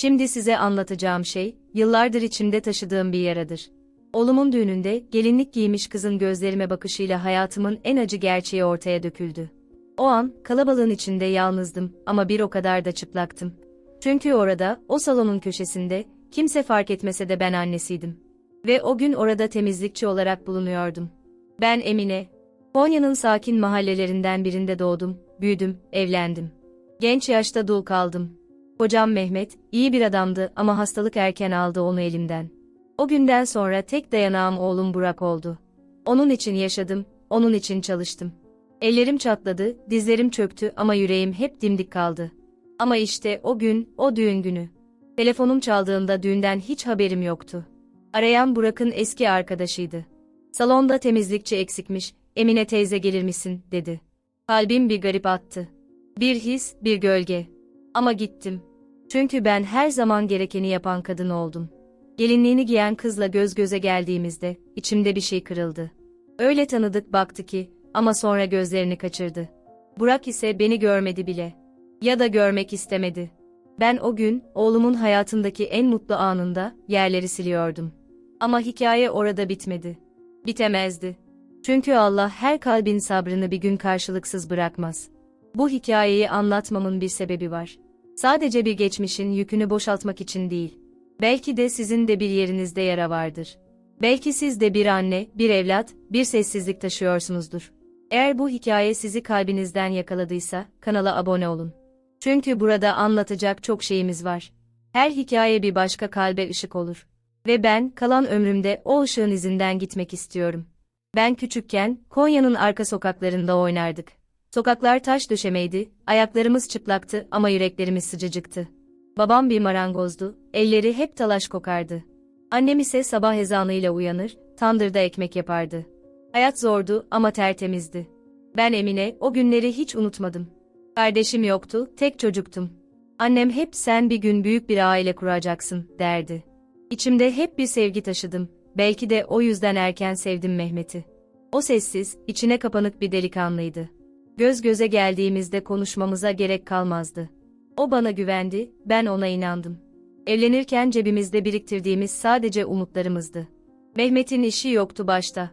Şimdi size anlatacağım şey, yıllardır içimde taşıdığım bir yaradır. Oğlumun düğününde, gelinlik giymiş kızın gözlerime bakışıyla hayatımın en acı gerçeği ortaya döküldü. O an, kalabalığın içinde yalnızdım ama bir o kadar da çıplaktım. Çünkü orada, o salonun köşesinde, kimse fark etmese de ben annesiydim. Ve o gün orada temizlikçi olarak bulunuyordum. Ben Emine. Konya'nın sakin mahallelerinden birinde doğdum, büyüdüm, evlendim. Genç yaşta dul kaldım. Kocam Mehmet, iyi bir adamdı ama hastalık erken aldı onu elimden. O günden sonra tek dayanağım oğlum Burak oldu. Onun için yaşadım, onun için çalıştım. Ellerim çatladı, dizlerim çöktü ama yüreğim hep dimdik kaldı. Ama işte o gün, o düğün günü. Telefonum çaldığında düğünden hiç haberim yoktu. Arayan Burak'ın eski arkadaşıydı. Salonda temizlikçi eksikmiş, Emine teyze gelir misin, dedi. Kalbim bir garip attı. Bir his, bir gölge. Ama gittim. Çünkü ben her zaman gerekeni yapan kadın oldum. Gelinliğini giyen kızla göz göze geldiğimizde, içimde bir şey kırıldı. Öyle tanıdık baktı ki, ama sonra gözlerini kaçırdı. Burak ise beni görmedi bile. Ya da görmek istemedi. Ben o gün, oğlumun hayatındaki en mutlu anında, yerleri siliyordum. Ama hikaye orada bitmedi. Bitemezdi. Çünkü Allah her kalbin sabrını bir gün karşılıksız bırakmaz. Bu hikayeyi anlatmamın bir sebebi var. Sadece bir geçmişin yükünü boşaltmak için değil. Belki de sizin de bir yerinizde yara vardır. Belki siz de bir anne, bir evlat, bir sessizlik taşıyorsunuzdur. Eğer bu hikaye sizi kalbinizden yakaladıysa, kanala abone olun. Çünkü burada anlatacak çok şeyimiz var. Her hikaye bir başka kalbe ışık olur. Ve ben, kalan ömrümde o ışığın izinden gitmek istiyorum. Ben küçükken, Konya'nın arka sokaklarında oynardık. Sokaklar taş döşemeydi, ayaklarımız çıplaktı ama yüreklerimiz sıcacıktı. Babam bir marangozdu, elleri hep talaş kokardı. Annem ise sabah ezanıyla uyanır, tandırda ekmek yapardı. Hayat zordu ama tertemizdi. Ben Emine, o günleri hiç unutmadım. Kardeşim yoktu, tek çocuktum. Annem hep sen bir gün büyük bir aile kuracaksın, derdi. İçimde hep bir sevgi taşıdım, belki de o yüzden erken sevdim Mehmet'i. O sessiz, içine kapanık bir delikanlıydı. Göz göze geldiğimizde konuşmamıza gerek kalmazdı. O bana güvendi, ben ona inandım. Evlenirken cebimizde biriktirdiğimiz sadece umutlarımızdı. Mehmet'in işi yoktu başta.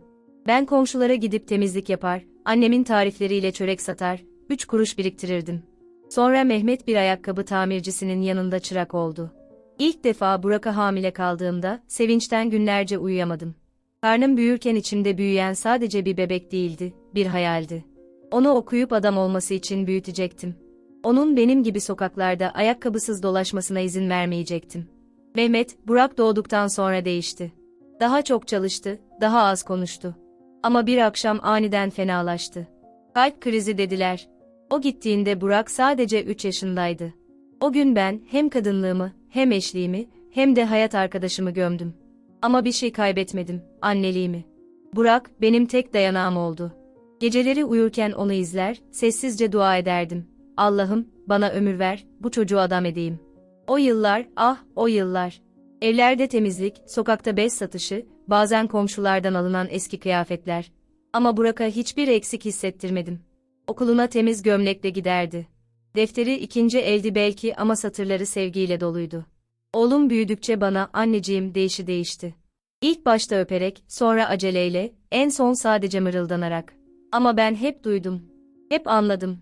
Ben komşulara gidip temizlik yapar, annemin tarifleriyle çörek satar, üç kuruş biriktirirdim. Sonra Mehmet bir ayakkabı tamircisinin yanında çırak oldu. İlk defa Burak'a hamile kaldığımda, sevinçten günlerce uyuyamadım. Karnım büyürken içimde büyüyen sadece bir bebek değildi, bir hayaldi. Onu okuyup adam olması için büyütecektim. Onun benim gibi sokaklarda ayakkabısız dolaşmasına izin vermeyecektim. Mehmet, Burak doğduktan sonra değişti. Daha çok çalıştı, daha az konuştu. Ama bir akşam aniden fenalaştı. Kalp krizi dediler. O gittiğinde Burak sadece 3 yaşındaydı. O gün ben hem kadınlığımı, hem eşliğimi, hem de hayat arkadaşımı gömdüm. Ama bir şey kaybetmedim, anneliğimi. Burak benim tek dayanağım oldu. Geceleri uyurken onu izler, sessizce dua ederdim. Allah'ım, bana ömür ver, bu çocuğu adam edeyim. O yıllar, ah, o yıllar. Evlerde temizlik, sokakta bez satışı, bazen komşulardan alınan eski kıyafetler. Ama Burak'a hiçbir eksik hissettirmedim. Okuluna temiz gömlekle giderdi. Defteri ikinci eldi belki ama satırları sevgiyle doluydu. Oğlum büyüdükçe bana anneciğim değişi değişti. İlk başta öperek, sonra aceleyle, en son sadece mırıldanarak. Ama ben hep duydum. Hep anladım.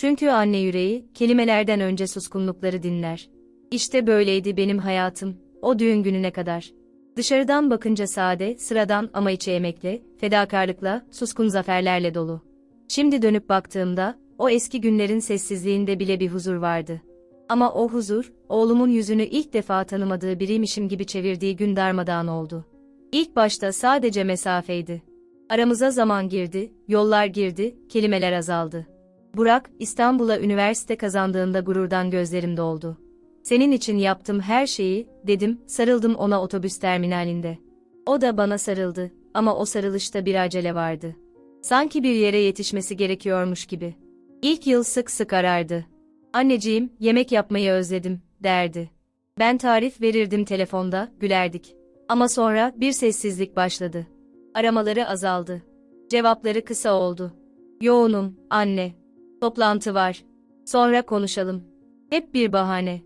Çünkü anne yüreği, kelimelerden önce suskunlukları dinler. İşte böyleydi benim hayatım, o düğün gününe kadar. Dışarıdan bakınca sade, sıradan ama içi emekle, fedakarlıkla, suskun zaferlerle dolu. Şimdi dönüp baktığımda, o eski günlerin sessizliğinde bile bir huzur vardı. Ama o huzur, oğlumun yüzünü ilk defa tanımadığı biriymişim gibi çevirdiği gün darmadağın oldu. İlk başta sadece mesafeydi. Aramıza zaman girdi, yollar girdi, kelimeler azaldı. Burak, İstanbul'a üniversite kazandığında gururdan gözlerim doldu. Senin için yaptım her şeyi, dedim, sarıldım ona otobüs terminalinde. O da bana sarıldı, ama o sarılışta bir acele vardı. Sanki bir yere yetişmesi gerekiyormuş gibi. İlk yıl sık sık arardı. Anneciğim, yemek yapmayı özledim, derdi. Ben tarif verirdim telefonda, gülerdik. Ama sonra bir sessizlik başladı. Aramaları azaldı. Cevapları kısa oldu. Yoğunum, anne. Toplantı var. Sonra konuşalım. Hep bir bahane.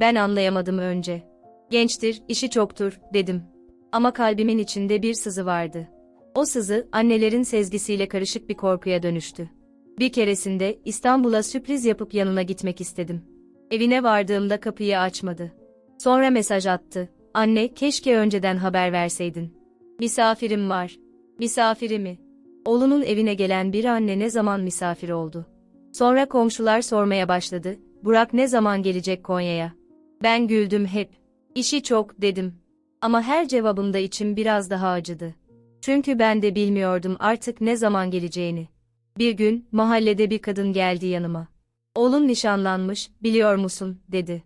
Ben anlayamadım önce. Gençtir, işi çoktur, dedim. Ama kalbimin içinde bir sızı vardı. O sızı, annelerin sezgisiyle karışık bir korkuya dönüştü. Bir keresinde İstanbul'a sürpriz yapıp yanına gitmek istedim. Evine vardığımda kapıyı açmadı. Sonra mesaj attı. Anne, keşke önceden haber verseydin. Misafirim var. Misafiri mi? Oğlunun evine gelen bir anne ne zaman misafir oldu? Sonra komşular sormaya başladı. Burak ne zaman gelecek Konya'ya? Ben güldüm hep. İşi çok dedim. Ama her cevabımda içim biraz daha acıdı. Çünkü ben de bilmiyordum artık ne zaman geleceğini. Bir gün mahallede bir kadın geldi yanıma. Oğlun nişanlanmış, biliyor musun, dedi.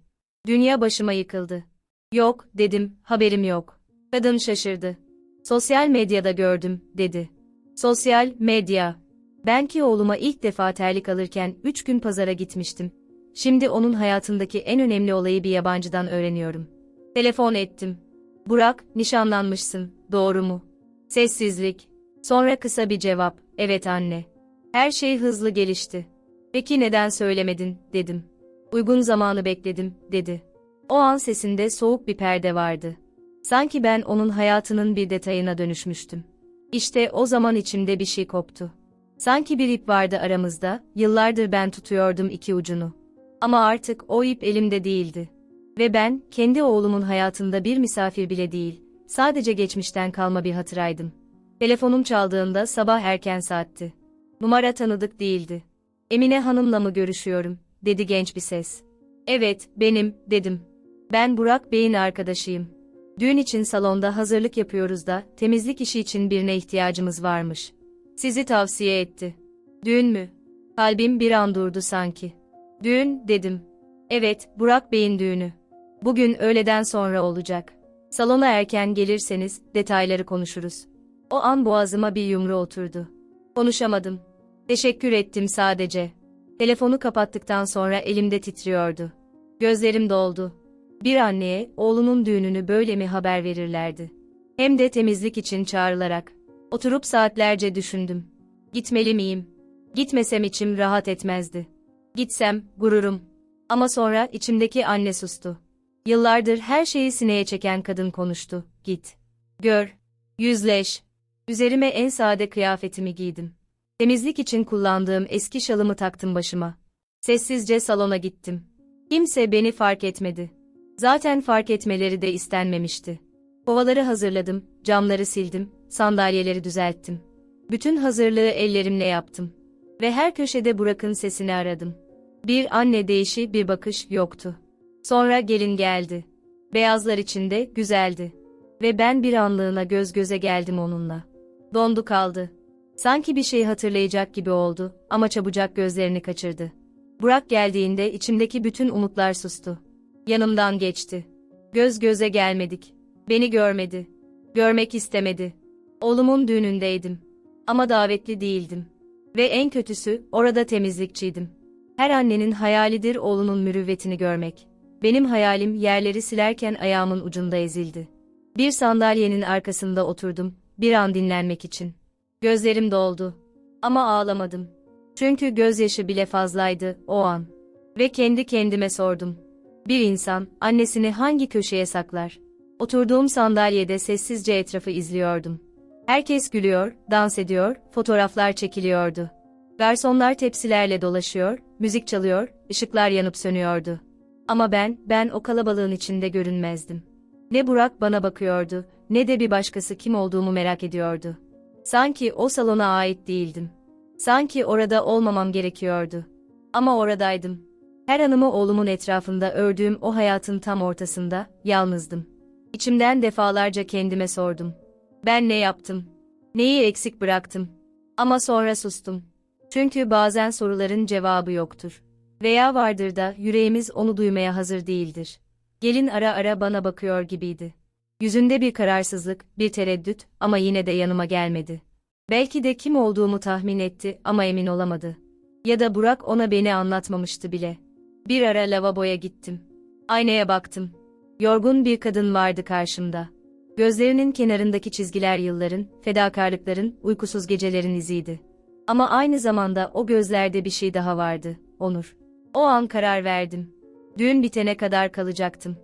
Dünya başıma yıkıldı. Yok, dedim, haberim yok. Kadın şaşırdı. Sosyal medyada gördüm, dedi. Sosyal medya. Ben ki oğluma ilk defa terlik alırken üç gün pazara gitmiştim. Şimdi onun hayatındaki en önemli olayı bir yabancıdan öğreniyorum. Telefon ettim. Burak, nişanlanmışsın, doğru mu? Sessizlik. Sonra kısa bir cevap, evet anne. Her şey hızlı gelişti. Peki neden söylemedin, dedim. Uygun zamanı bekledim, dedi. O an sesinde soğuk bir perde vardı. Sanki ben onun hayatının bir detayına dönüşmüştüm. İşte o zaman içimde bir şey koptu. Sanki bir ip vardı aramızda, yıllardır ben tutuyordum iki ucunu. Ama artık o ip elimde değildi. Ve ben, kendi oğlumun hayatında bir misafir bile değil, sadece geçmişten kalma bir hatıraydım. Telefonum çaldığında sabah erken saatti. Numara tanıdık değildi. Emine Hanım'la mı görüşüyorum, dedi genç bir ses. Evet, benim, dedim. Ben Burak Bey'in arkadaşıyım. Düğün için salonda hazırlık yapıyoruz da, temizlik işi için birine ihtiyacımız varmış. Sizi tavsiye etti. Düğün mü? Kalbim bir an durdu sanki. Düğün, dedim. Evet, Burak Bey'in düğünü. Bugün öğleden sonra olacak. Salona erken gelirseniz, detayları konuşuruz. O an boğazıma bir yumru oturdu. Konuşamadım. Teşekkür ettim sadece. Telefonu kapattıktan sonra elimde titriyordu. Gözlerim doldu. Bir anneye, oğlunun düğününü böyle mi haber verirlerdi? Hem de temizlik için çağrılarak. Oturup saatlerce düşündüm. Gitmeli miyim? Gitmesem içim rahat etmezdi. Gitsem, gururum. Ama sonra içimdeki anne sustu. Yıllardır her şeyi sineye çeken kadın konuştu. Git. Gör. Yüzleş. Üzerime en sade kıyafetimi giydim. Temizlik için kullandığım eski şalımı taktım başıma. Sessizce salona gittim. Kimse beni fark etmedi. Zaten fark etmeleri de istenmemişti. Kovaları hazırladım, camları sildim, sandalyeleri düzelttim. Bütün hazırlığı ellerimle yaptım. Ve her köşede Burak'ın sesini aradım. Bir anne değişi bir bakış yoktu. Sonra gelin geldi. Beyazlar içinde güzeldi. Ve ben bir anlığına göz göze geldim onunla. Dondu kaldı. Sanki bir şey hatırlayacak gibi oldu ama çabucak gözlerini kaçırdı. Burak geldiğinde içimdeki bütün umutlar sustu. Yanımdan geçti. Göz göze gelmedik. Beni görmedi. Görmek istemedi. Oğlumun düğünündeydim. Ama davetli değildim. Ve en kötüsü, orada temizlikçiydim. Her annenin hayalidir oğlunun mürüvvetini görmek. Benim hayalim yerleri silerken ayağımın ucunda ezildi. Bir sandalyenin arkasında oturdum, bir an dinlenmek için. Gözlerim doldu. Ama ağlamadım. Çünkü gözyaşı bile fazlaydı o an. Ve kendi kendime sordum. Bir insan, annesini hangi köşeye saklar? Oturduğum sandalyede sessizce etrafı izliyordum. Herkes gülüyor, dans ediyor, fotoğraflar çekiliyordu. Garsonlar tepsilerle dolaşıyor, müzik çalıyor, ışıklar yanıp sönüyordu. Ama ben, ben o kalabalığın içinde görünmezdim. Ne Burak bana bakıyordu, ne de bir başkası kim olduğumu merak ediyordu. Sanki o salona ait değildim. Sanki orada olmamam gerekiyordu. Ama oradaydım. Her anımı oğlumun etrafında ördüğüm o hayatın tam ortasında, yalnızdım. İçimden defalarca kendime sordum. Ben ne yaptım? Neyi eksik bıraktım? Ama sonra sustum. Çünkü bazen soruların cevabı yoktur. Veya vardır da yüreğimiz onu duymaya hazır değildir. Gelin ara ara bana bakıyor gibiydi. Yüzünde bir kararsızlık, bir tereddüt ama yine de yanıma gelmedi. Belki de kim olduğumu tahmin etti ama emin olamadı. Ya da Burak ona beni anlatmamıştı bile. Bir ara lavaboya gittim. Aynaya baktım. Yorgun bir kadın vardı karşımda. Gözlerinin kenarındaki çizgiler yılların, fedakarlıkların, uykusuz gecelerin iziydi. Ama aynı zamanda o gözlerde bir şey daha vardı, onur. O an karar verdim. Düğün bitene kadar kalacaktım.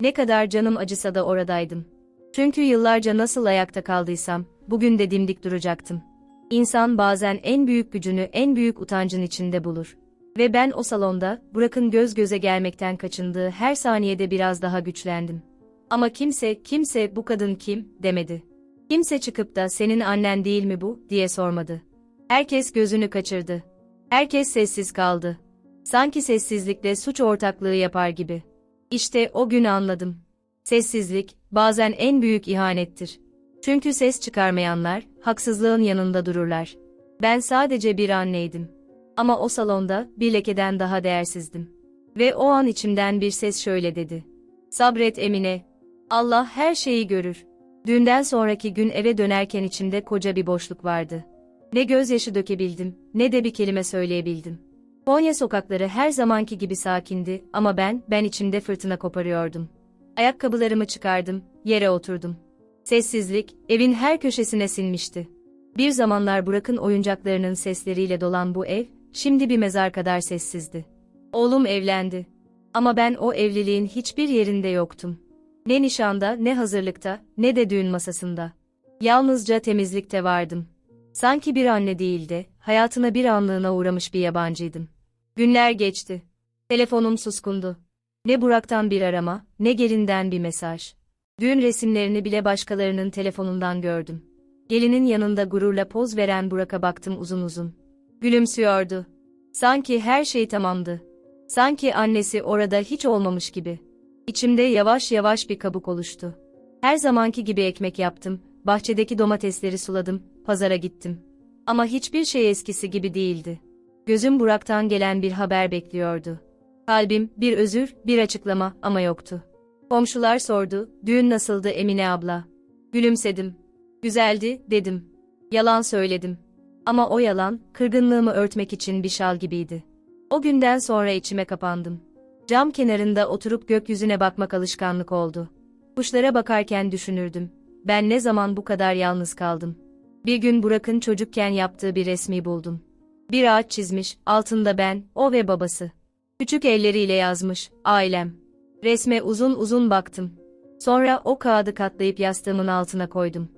Ne kadar canım acısa da oradaydım. Çünkü yıllarca nasıl ayakta kaldıysam, bugün de dimdik duracaktım. İnsan bazen en büyük gücünü en büyük utancın içinde bulur. Ve ben o salonda, Burak'ın göz göze gelmekten kaçındığı her saniyede biraz daha güçlendim. Ama kimse, kimse bu kadın kim, demedi. Kimse çıkıp da senin annen değil mi bu, diye sormadı. Herkes gözünü kaçırdı. Herkes sessiz kaldı. Sanki sessizlikle suç ortaklığı yapar gibi. İşte o gün anladım. Sessizlik, bazen en büyük ihanettir. Çünkü ses çıkarmayanlar, haksızlığın yanında dururlar. Ben sadece bir anneydim. Ama o salonda, bir lekeden daha değersizdim. Ve o an içimden bir ses şöyle dedi. Sabret Emine. Allah her şeyi görür. Dünden sonraki gün eve dönerken içimde koca bir boşluk vardı. Ne gözyaşı dökebildim, ne de bir kelime söyleyebildim. Konya sokakları her zamanki gibi sakindi ama ben, ben içimde fırtına koparıyordum. Ayakkabılarımı çıkardım, yere oturdum. Sessizlik, evin her köşesine sinmişti. Bir zamanlar Burak'ın oyuncaklarının sesleriyle dolan bu ev, şimdi bir mezar kadar sessizdi. Oğlum evlendi. Ama ben o evliliğin hiçbir yerinde yoktum. Ne nişanda, ne hazırlıkta, ne de düğün masasında. Yalnızca temizlikte vardım. Sanki bir anne değil de, hayatına bir anlığına uğramış bir yabancıydım. Günler geçti. Telefonum suskundu. Ne Burak'tan bir arama, ne gelinden bir mesaj. Düğün resimlerini bile başkalarının telefonundan gördüm. Gelinin yanında gururla poz veren Burak'a baktım uzun uzun. Gülümsüyordu. Sanki her şey tamamdı. Sanki annesi orada hiç olmamış gibi. İçimde yavaş yavaş bir kabuk oluştu. Her zamanki gibi ekmek yaptım, bahçedeki domatesleri suladım, pazara gittim. Ama hiçbir şey eskisi gibi değildi. Gözüm Burak'tan gelen bir haber bekliyordu. Kalbim, bir özür, bir açıklama ama yoktu. Komşular sordu, düğün nasıldı Emine abla? Gülümsedim. Güzeldi, dedim. Yalan söyledim. Ama o yalan, kırgınlığımı örtmek için bir şal gibiydi. O günden sonra içime kapandım. Cam kenarında oturup gökyüzüne bakmak alışkanlık oldu. Kuşlara bakarken düşünürdüm. Ben ne zaman bu kadar yalnız kaldım? Bir gün Burak'ın çocukken yaptığı bir resmi buldum. Bir ağaç çizmiş, altında ben, o ve babası. Küçük elleriyle yazmış, ailem. Resme uzun uzun baktım. Sonra o kağıdı katlayıp yastığımın altına koydum.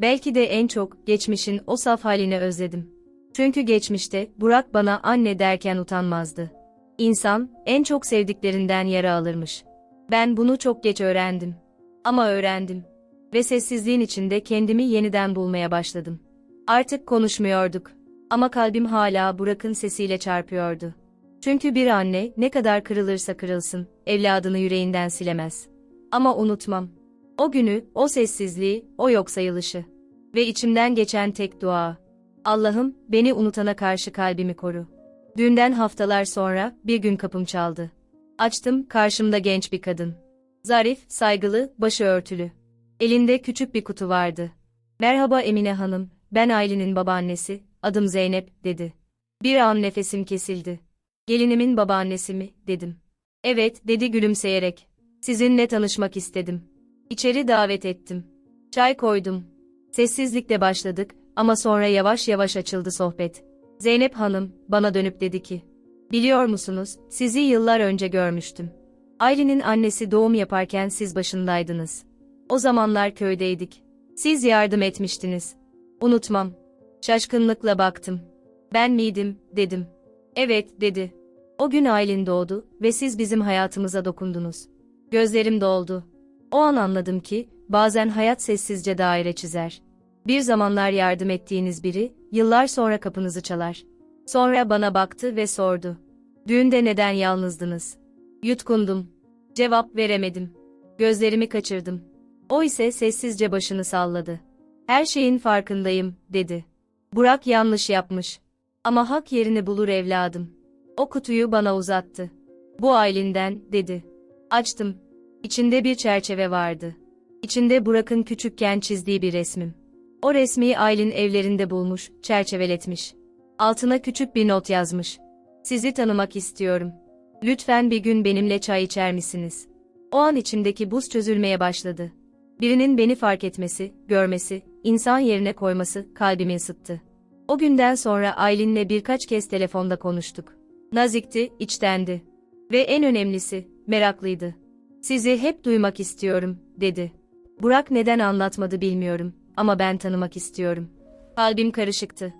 Belki de en çok, geçmişin o saf halini özledim. Çünkü geçmişte, Burak bana anne derken utanmazdı. İnsan, en çok sevdiklerinden yara alırmış. Ben bunu çok geç öğrendim. Ama öğrendim. Ve sessizliğin içinde kendimi yeniden bulmaya başladım. Artık konuşmuyorduk. Ama kalbim hala Burak'ın sesiyle çarpıyordu. Çünkü bir anne ne kadar kırılırsa kırılsın, evladını yüreğinden silemez. Ama unutmam. O günü, o sessizliği, o yok sayılışı. Ve içimden geçen tek dua. Allah'ım, beni unutana karşı kalbimi koru. Dünden haftalar sonra, bir gün kapım çaldı. Açtım, karşımda genç bir kadın. Zarif, saygılı, başı örtülü. Elinde küçük bir kutu vardı. Merhaba Emine Hanım, ben Aylin'in babaannesi, adım Zeynep, dedi. Bir an nefesim kesildi. Gelinimin babaannesi mi, dedim. Evet, dedi gülümseyerek. Sizinle tanışmak istedim. İçeri davet ettim. Çay koydum. Sessizlikle başladık ama sonra yavaş yavaş açıldı sohbet. Zeynep Hanım, bana dönüp dedi ki, Biliyor musunuz, sizi yıllar önce görmüştüm. Aylin'in annesi doğum yaparken siz başındaydınız. O zamanlar köydeydik. Siz yardım etmiştiniz. Unutmam. Şaşkınlıkla baktım. Ben miydim, dedim. Evet, dedi. O gün Aylin doğdu ve siz bizim hayatımıza dokundunuz. Gözlerim doldu. O an anladım ki, bazen hayat sessizce daire çizer. Bir zamanlar yardım ettiğiniz biri, yıllar sonra kapınızı çalar. Sonra bana baktı ve sordu. Düğünde neden yalnızdınız? Yutkundum. Cevap veremedim. Gözlerimi kaçırdım. O ise sessizce başını salladı. Her şeyin farkındayım, dedi. Burak yanlış yapmış. Ama hak yerini bulur evladım. O kutuyu bana uzattı. Bu Aylin'den, dedi. Açtım. İçinde bir çerçeve vardı. İçinde Burak'ın küçükken çizdiği bir resmim. O resmi Aylin evlerinde bulmuş, çerçeveletmiş. Altına küçük bir not yazmış. Sizi tanımak istiyorum. Lütfen bir gün benimle çay içer misiniz? O an içimdeki buz çözülmeye başladı. Birinin beni fark etmesi, görmesi, insan yerine koyması kalbimi ısıttı. O günden sonra Aylin'le birkaç kez telefonda konuştuk. Nazikti, içtendi. Ve en önemlisi, meraklıydı. Sizi hep duymak istiyorum, dedi. Burak neden anlatmadı bilmiyorum ama ben tanımak istiyorum. Kalbim karışıktı.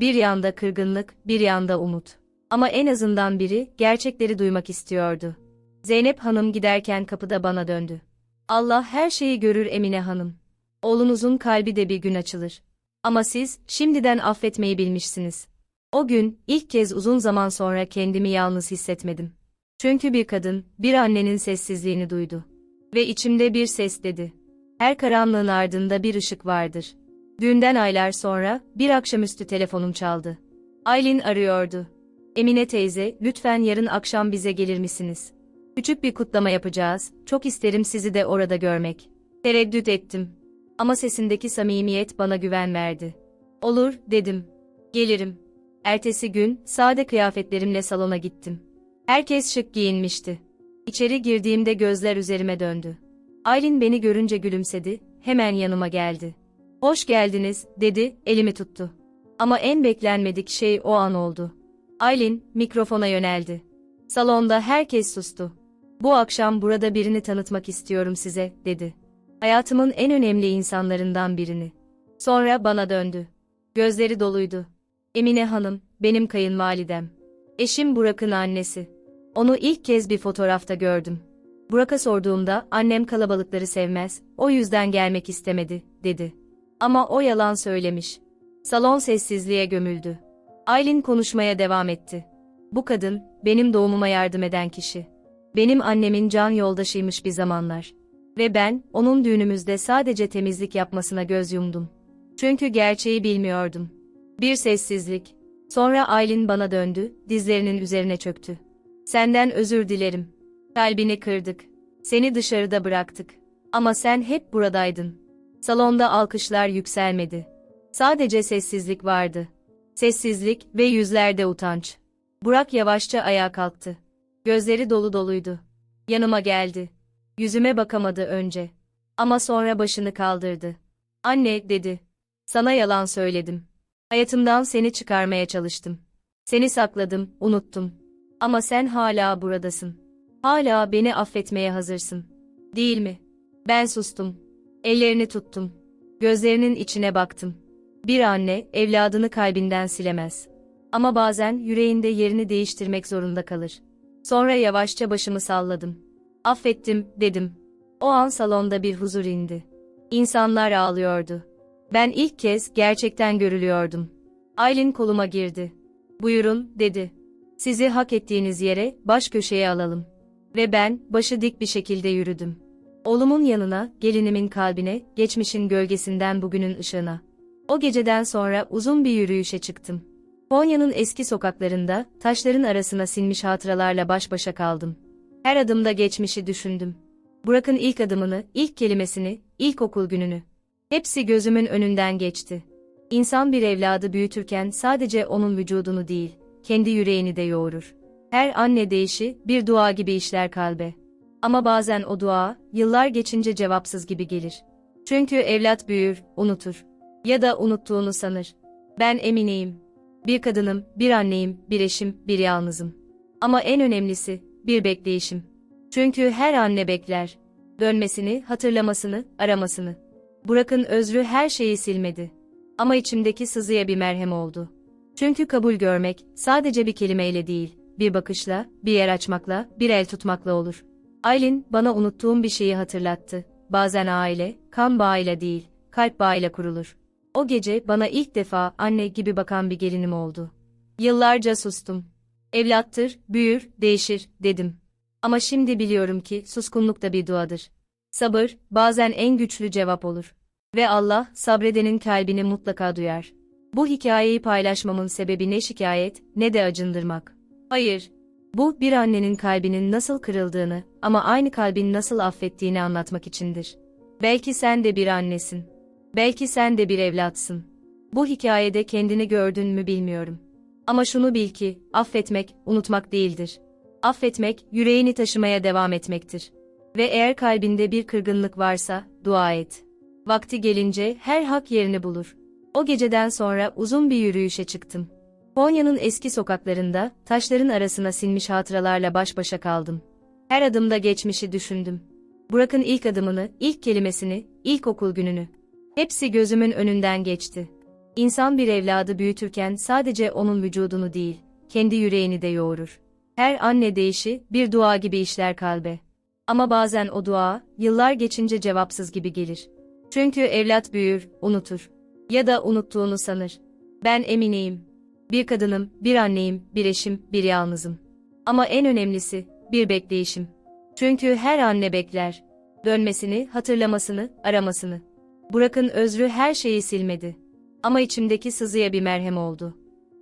Bir yanda kırgınlık, bir yanda umut. Ama en azından biri gerçekleri duymak istiyordu. Zeynep Hanım giderken kapıda bana döndü. Allah her şeyi görür Emine Hanım. Oğlunuzun kalbi de bir gün açılır. Ama siz şimdiden affetmeyi bilmişsiniz. O gün ilk kez uzun zaman sonra kendimi yalnız hissetmedim. Çünkü bir kadın, bir annenin sessizliğini duydu. Ve içimde bir ses dedi. Her karanlığın ardında bir ışık vardır. Düğünden aylar sonra bir akşamüstü telefonum çaldı. Aylin arıyordu. Emine teyze, lütfen yarın akşam bize gelir misiniz? Küçük bir kutlama yapacağız, çok isterim sizi de orada görmek. Tereddüt ettim. Ama sesindeki samimiyet bana güven verdi. Olur, dedim. Gelirim. Ertesi gün, sade kıyafetlerimle salona gittim. Herkes şık giyinmişti. İçeri girdiğimde gözler üzerime döndü. Aylin beni görünce gülümsedi, hemen yanıma geldi. Hoş geldiniz, dedi, elimi tuttu. Ama en beklenmedik şey o an oldu. Aylin, mikrofona yöneldi. Salonda herkes sustu. Bu akşam burada birini tanıtmak istiyorum size, dedi. Hayatımın en önemli insanlarından birini. Sonra bana döndü. Gözleri doluydu. Emine Hanım, benim kayınvalidem. Eşim Burak'ın annesi. Onu ilk kez bir fotoğrafta gördüm. Burak'a sorduğumda annem kalabalıkları sevmez, o yüzden gelmek istemedi, dedi. Ama o yalan söylemiş. Salon sessizliğe gömüldü. Aylin konuşmaya devam etti. Bu kadın, benim doğumuma yardım eden kişi. Benim annemin can yoldaşıymış bir zamanlar. Ve ben, onun düğünümüzde sadece temizlik yapmasına göz yumdum. Çünkü gerçeği bilmiyordum. Bir sessizlik. Sonra Aylin bana döndü, dizlerinin üzerine çöktü. Senden özür dilerim. Kalbini kırdık. Seni dışarıda bıraktık. Ama sen hep buradaydın. Salonda alkışlar yükselmedi. Sadece sessizlik vardı. Sessizlik ve yüzlerde utanç. Burak yavaşça ayağa kalktı. Gözleri dolu doluydu. Yanıma geldi. Yüzüme bakamadı önce. Ama sonra başını kaldırdı. Anne, dedi. Sana yalan söyledim. Hayatımdan seni çıkarmaya çalıştım. Seni sakladım, unuttum. Ama sen hala buradasın. Hala beni affetmeye hazırsın. Değil mi? Ben sustum. Ellerini tuttum. Gözlerinin içine baktım. Bir anne, evladını kalbinden silemez. Ama bazen yüreğinde yerini değiştirmek zorunda kalır. Sonra yavaşça başımı salladım. Affettim, dedim. O an salonda bir huzur indi. İnsanlar ağlıyordu. Ben ilk kez gerçekten görülüyordum. Aylin koluma girdi. Buyurun, dedi. Sizi hak ettiğiniz yere, baş köşeye alalım. Ve ben, başı dik bir şekilde yürüdüm. Oğlumun yanına, gelinimin kalbine, geçmişin gölgesinden bugünün ışığına. O geceden sonra uzun bir yürüyüşe çıktım. Konya'nın eski sokaklarında, taşların arasına sinmiş hatıralarla baş başa kaldım. Her adımda geçmişi düşündüm. Burak'ın ilk adımını, ilk kelimesini, ilk okul gününü. Hepsi gözümün önünden geçti. İnsan bir evladı büyütürken sadece onun vücudunu değil, kendi yüreğini de yoğurur. Her anne değişi, bir dua gibi işler kalbe. Ama bazen o dua, yıllar geçince cevapsız gibi gelir. Çünkü evlat büyür, unutur. Ya da unuttuğunu sanır. Ben emineyim. Bir kadınım, bir anneyim, bir eşim, bir yalnızım. Ama en önemlisi, bir bekleyişim. Çünkü her anne bekler. Dönmesini, hatırlamasını, aramasını. Burak'ın özrü her şeyi silmedi. Ama içimdeki sızıya bir merhem oldu. Çünkü kabul görmek, sadece bir kelimeyle değil, bir bakışla, bir yer açmakla, bir el tutmakla olur. Aylin, bana unuttuğum bir şeyi hatırlattı. Bazen aile, kan bağıyla değil, kalp bağıyla kurulur. O gece bana ilk defa anne gibi bakan bir gelinim oldu. Yıllarca sustum. Evlattır, büyür, değişir, dedim. Ama şimdi biliyorum ki suskunluk da bir duadır. Sabır, bazen en güçlü cevap olur. Ve Allah, sabredenin kalbini mutlaka duyar. Bu hikayeyi paylaşmamın sebebi ne şikayet, ne de acındırmak. Hayır. Bu, bir annenin kalbinin nasıl kırıldığını ama aynı kalbin nasıl affettiğini anlatmak içindir. Belki sen de bir annesin. Belki sen de bir evlatsın. Bu hikayede kendini gördün mü bilmiyorum. Ama şunu bil ki, affetmek, unutmak değildir. Affetmek, yüreğini taşımaya devam etmektir. Ve eğer kalbinde bir kırgınlık varsa, dua et. Vakti gelince her hak yerini bulur. O geceden sonra uzun bir yürüyüşe çıktım. Konya'nın eski sokaklarında, taşların arasına sinmiş hatıralarla baş başa kaldım. Her adımda geçmişi düşündüm. Burak'ın ilk adımını, ilk kelimesini, ilk okul gününü. Hepsi gözümün önünden geçti. İnsan bir evladı büyütürken sadece onun vücudunu değil, kendi yüreğini de yoğurur. Her anne değişi bir dua gibi işler kalbe. Ama bazen o dua, yıllar geçince cevapsız gibi gelir. Çünkü evlat büyür, unutur. Ya da unuttuğunu sanır. Ben emineyim. Bir kadınım, bir anneyim, bir eşim, bir yalnızım. Ama en önemlisi, bir bekleyişim. Çünkü her anne bekler. Dönmesini, hatırlamasını, aramasını. Burak'ın özrü her şeyi silmedi. Ama içimdeki sızıya bir merhem oldu.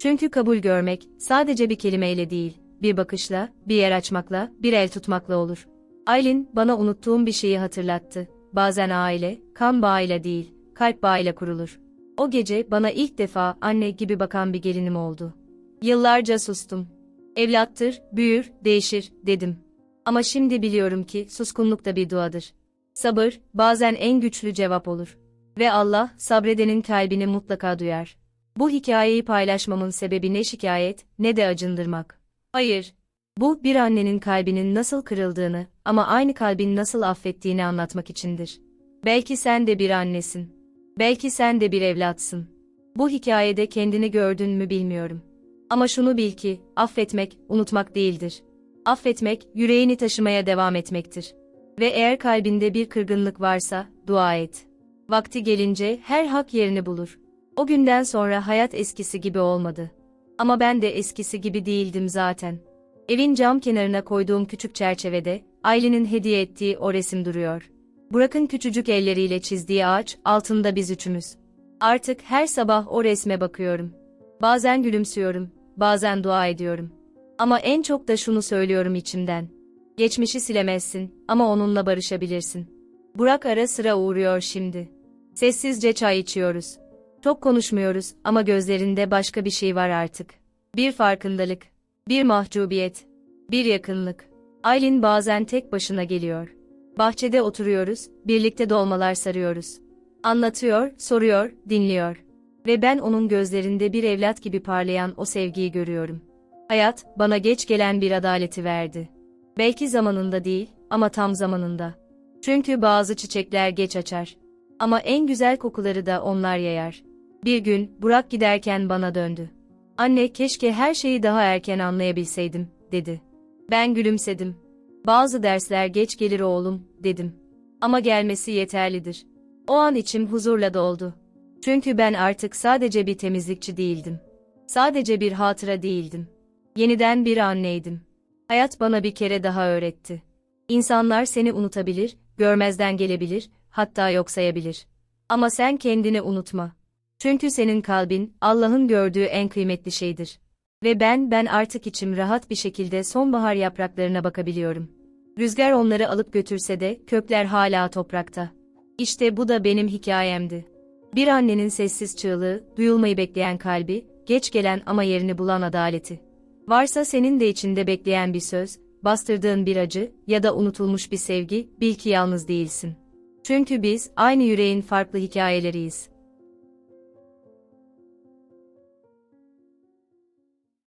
Çünkü kabul görmek, sadece bir kelimeyle değil, bir bakışla, bir yer açmakla, bir el tutmakla olur. Aylin, bana unuttuğum bir şeyi hatırlattı. Bazen aile, kan bağıyla değil, kalp bağıyla kurulur. O gece bana ilk defa anne gibi bakan bir gelinim oldu. Yıllarca sustum. Evlattır, büyür, değişir, dedim. Ama şimdi biliyorum ki suskunluk da bir duadır. Sabır, bazen en güçlü cevap olur. Ve Allah, sabredenin kalbini mutlaka duyar. Bu hikayeyi paylaşmamın sebebi ne şikayet, ne de acındırmak. Hayır. Bu, bir annenin kalbinin nasıl kırıldığını ama aynı kalbin nasıl affettiğini anlatmak içindir. Belki sen de bir annesin. Belki sen de bir evlatsın. Bu hikayede kendini gördün mü bilmiyorum. Ama şunu bil ki, affetmek, unutmak değildir. Affetmek, yüreğini taşımaya devam etmektir. Ve eğer kalbinde bir kırgınlık varsa, dua et. Vakti gelince her hak yerini bulur. O günden sonra hayat eskisi gibi olmadı. Ama ben de eskisi gibi değildim zaten. Evin cam kenarına koyduğum küçük çerçevede, Aylin'in hediye ettiği o resim duruyor. Burak'ın küçücük elleriyle çizdiği ağaç, altında biz üçümüz. Artık her sabah o resme bakıyorum. Bazen gülümsüyorum, bazen dua ediyorum. Ama en çok da şunu söylüyorum içimden. Geçmişi silemezsin ama onunla barışabilirsin. Burak ara sıra uğruyor şimdi. Sessizce çay içiyoruz. Çok konuşmuyoruz ama gözlerinde başka bir şey var artık. Bir farkındalık, bir mahcubiyet, bir yakınlık. Aylin bazen tek başına geliyor. Bahçede oturuyoruz, birlikte dolmalar sarıyoruz. Anlatıyor, soruyor, dinliyor. Ve ben onun gözlerinde bir evlat gibi parlayan o sevgiyi görüyorum. Hayat, bana geç gelen bir adaleti verdi. Belki zamanında değil, ama tam zamanında. Çünkü bazı çiçekler geç açar. Ama en güzel kokuları da onlar yayar. Bir gün, Burak giderken bana döndü. Anne keşke her şeyi daha erken anlayabilseydim, dedi. Ben gülümsedim. Bazı dersler geç gelir oğlum, dedim. Ama gelmesi yeterlidir. O an içim huzurla doldu. Çünkü ben artık sadece bir temizlikçi değildim. Sadece bir hatıra değildim. Yeniden bir anneydim. Hayat bana bir kere daha öğretti. İnsanlar seni unutabilir, görmezden gelebilir, hatta yok sayabilir. Ama sen kendini unutma. Çünkü senin kalbin, Allah'ın gördüğü en kıymetli şeydir. Ve ben, ben artık içim rahat bir şekilde sonbahar yapraklarına bakabiliyorum. Rüzgar onları alıp götürse de, kökler hala toprakta. İşte bu da benim hikayemdi. Bir annenin sessiz çığlığı, duyulmayı bekleyen kalbi, geç gelen ama yerini bulan adaleti. Varsa senin de içinde bekleyen bir söz, bastırdığın bir acı ya da unutulmuş bir sevgi, bil ki yalnız değilsin. Çünkü biz aynı yüreğin farklı hikayeleriyiz.